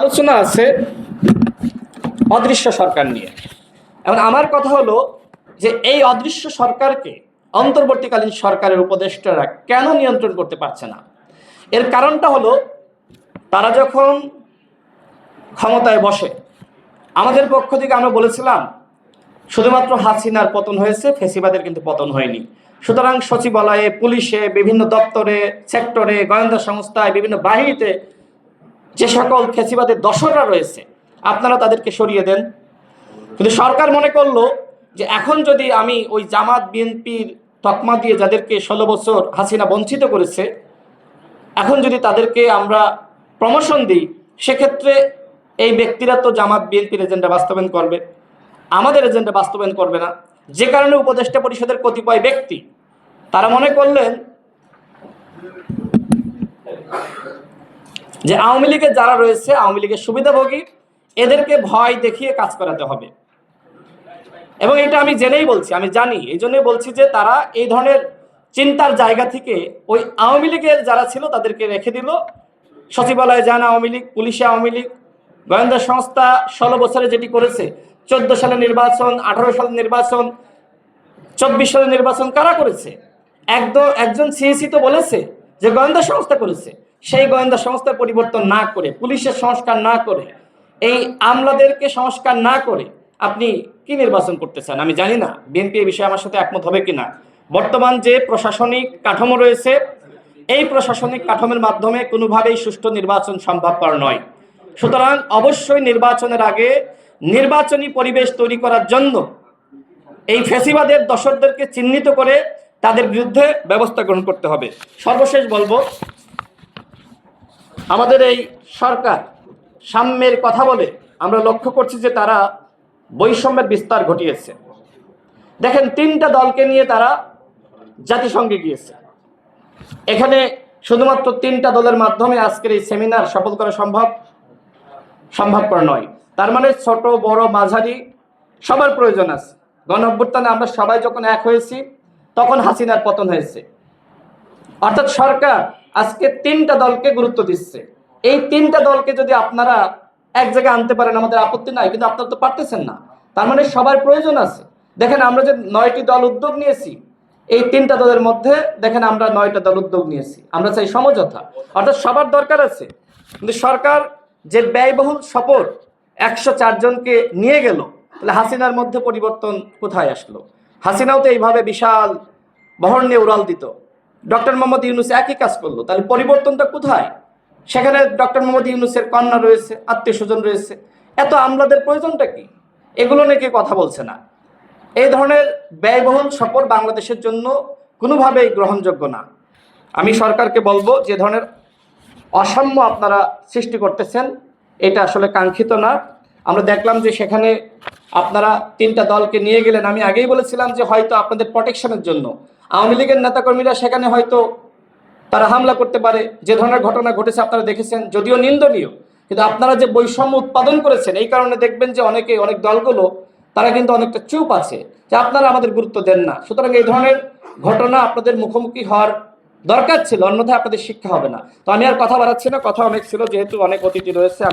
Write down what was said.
আলোচনা আছে অদৃশ্য সরকার নিয়ে। এখন আমার কথা হলো যে এই অদৃশ্য সরকারকে অন্তর্বর্তীকালীন সরকারের উপদেষ্টারা কেন নিয়ন্ত্রণ করতে পারছে না? এর কারণটা হলো তারা যখন ক্ষমতায় বসে, আমাদের পক্ষ থেকে আমরা বলেছিলাম, শুধুমাত্র হাসিনার পতন হয়েছে, ফেসিবাদের কিন্তু পতন হয়নি। সুতরাং সচিবালয়ে, পুলিশে, বিভিন্ন দপ্তরে, সেক্টরে, গোয়েন্দা সংস্থায়, বিভিন্ন বাহিনীতে যে সকল ফেসিবাদের দশররা রয়েছে, আপনারা তাদেরকে সরিয়ে দেন। কিন্তু সরকার মনে করল যে এখন যদি আমি ওই জামাত, বিএনপির তকমা দিয়ে যাদেরকে ষোলো বছর হাসিনা বঞ্চিত করেছে, এখন যদি তাদেরকে আমরা প্রমোশন দিই, সেক্ষেত্রে এই ব্যক্তিরা তো জামাত, বিএনপির এজেন্ডা বাস্তবায়ন করবে। আমাদের এজেন্ডা বাস্তবায়ন করবে না। যে কারণে উপদেষ্টা পরিষদের কতিপয় ব্যক্তি, তারা মনে করলেন যে আওয়ামী লীগের যারা রয়েছে, আওয়ামী লীগের সুবিধাভোগী, এদেরকে ভয় দেখিয়ে কাজ করাতে হবে। এবং এটা আমি জেনেই বলছি, আমি জানি। এই জন্যই বলছি যে তারা এই ধরনের চিন্তার জায়গা থেকে ওই আওয়ামী লীগের যারা ছিল, তাদেরকে রেখে দিল। সচিবালয়ে যান আওয়ামী লীগ, পুলিশে আওয়ামী লীগ, গোয়েন্দা সংস্থা ষোলো বছরে যেটি করেছে, চোদ্দ সালে নির্বাচন, আঠারো সালে নির্বাচন, চব্বিশ সালে নির্বাচন কারা করেছে? একদম একজন সিএসি তো বলেছে যে গোয়েন্দা সংস্থা করেছে। সেই গোয়েন্দা সংস্থার পরিবর্তন না করে, পুলিশের সংস্কার না করে, এই আমলাদেরকে সংস্কার না করে আপনি কি নির্বাচন করতে চান? আমি জানি না, বিএনপি এই বিষয়ে আমার সাথে একমত হবে কিনা। বর্তমান যে প্রশাসনিক কাঠামো রয়েছে, এই প্রশাসনিক কাঠামোর মাধ্যমে কোনোভাবেই সুষ্ঠু নির্বাচন সম্ভবপর নয়। সুতরাং অবশ্যই নির্বাচনের আগে নির্বাচনী পরিবেশ তৈরি করার জন্য এই ফেসিবাদের দর্শকদেরকে চিহ্নিত করে তাদের বিরুদ্ধে ব্যবস্থা গ্রহণ করতে হবে। সর্বশেষ বলব আমাদের এই সরকার সাম্যের কথা বলে আমরা লক্ষ্য করছি যে তারা বৈষম্যের বিস্তার ঘটিয়েছে। দেখেন, তিনটা দলকে নিয়ে তারা জাতিসংঘে গিয়েছে। এখানে শুধুমাত্র তিনটা দলের মাধ্যমে আজকের এই সেমিনার সফল করা সম্ভব, সম্ভবপর নয়। তার মানে ছোট, বড়, মাঝারি সবার প্রয়োজন আছে। গণ অভ্যুত্থানে আমরা সবাই যখন এক হয়েছি, তখন হাসিনার পতন হয়েছে। অর্থাৎ সরকার আজকে তিনটা দলকে গুরুত্ব দিচ্ছে। এই তিনটা দলকে যদি আপনারা এক জায়গায় আনতে পারেন, আমাদের আপত্তি নাই, কিন্তু আপনারা তো পারতেছেন না। তার মানে সবার প্রয়োজন আছে। দেখেন, আমরা যে নয়টি দল উদ্যোগ নিয়েছি, এই তিনটা দলের মধ্যে দেখেন, আমরা নয়টা দল উদ্যোগ নিয়েছি। আমরা চাই সমঝোতা। অর্থাৎ সবার দরকার আছে। কিন্তু সরকার যে ব্যয়বহুল সফর একশো চারজনকে নিয়ে গেল, তাহলে হাসিনার মধ্যে পরিবর্তন কোথায় আসলো? হাসিনাও তো এইভাবে বিশাল বহর নিয়ে উড়াল দিত। ডক্টর মোহাম্মদ ইউনুস একই কাজ করল। তাহলে পরিবর্তনটা কোথায়? সেখানে ডক্টর মোহাম্মদ ইউনুসের কন্যা রয়েছে, আত্মীয় স্বজন রয়েছে। এত আমলাদের প্রয়োজনটা কি? এগুলো নিয়ে কথা বলছে না। এই ধরনের ব্যয়বহুল সফর বাংলাদেশের জন্য কোনোভাবেই গ্রহণযোগ্য না। আমি সরকারকে বলব, যে ধরনের অসাম্য আপনারা সৃষ্টি করতেছেন, এটা আসলে কাঙ্ক্ষিত না। আমরা দেখলাম যে সেখানে আপনারা তিনটা দলকে নিয়ে গেলেন। আমি আগেই বলেছিলাম যে হয়তো আপনাদের প্রোটেকশনের জন্য আওয়ামী লীগের নেতাকর্মীরা সেখানে হয়তো তারা হামলা করতে পারে, যে ধরনের ঘটনা ঘটেছে আপনারা দেখেছেন, যদিও নিন্দনীয়। কিন্তু আপনারা যে বৈষম্য উৎপাদন করেছেন, এই কারণে দেখবেন যে অনেকে, অনেক দলগুলো, তারা কিন্তু অনেকটা চুপ আছে যে আপনারা আমাদের গুরুত্ব দেন না। সুতরাং এই ধরনের ঘটনা আপনাদের মুখোমুখি হওয়ার দরকার ছিল, অন্যথায় আপনাদের শিক্ষা হবে না। তো আমি আর কথা বাড়াচ্ছি না, কথা অনেক ছিল, যেহেতু অনেক অতিথি রয়েছে